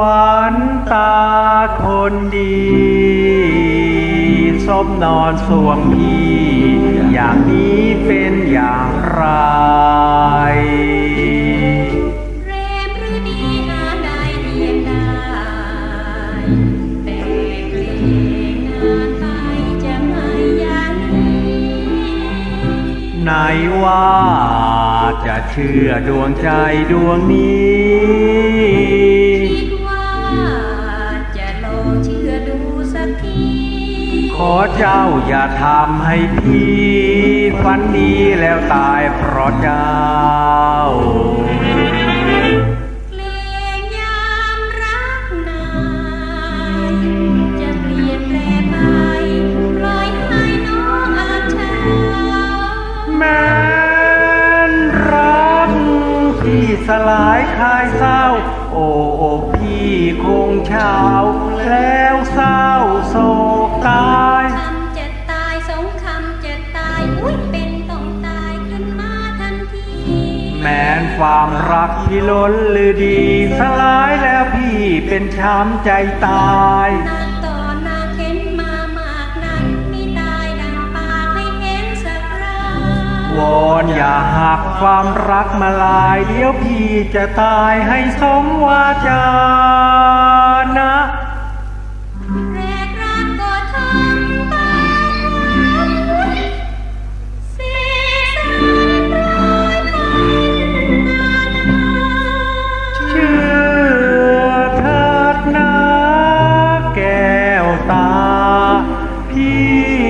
หวานตาคนดี สมนอนสวงพี่ อย่างนี้เป็นอย่างไรเรมหรือดีหาได้เรียนได้แต่เกรงงานไปจะไม่ยางนี้ไหนว่าจะเชื่อดวงใจดวงนี้ ขอเจ้าอย่าทำให้พี่ฝันดีแล้วตายเพราะเจ้าเพลงยามรักนายจะเปลี่ยนแปลไปลอยให้น้องอาชาแม้นรักที่สลายคายเศร้าโอ้โอ้พี่คงเช้า แล้วเศร้าโศ ความรักที่ล้นหรือดีสลายแล้วพี่เป็นช้ำใจตายนางต่อนางเข็นมามากนั้นมีตายดังปากให้เห็นสักราวอนอย่าหักความรักมาลาย เดี๋ยวพี่จะตายให้สมวาจานะ ti.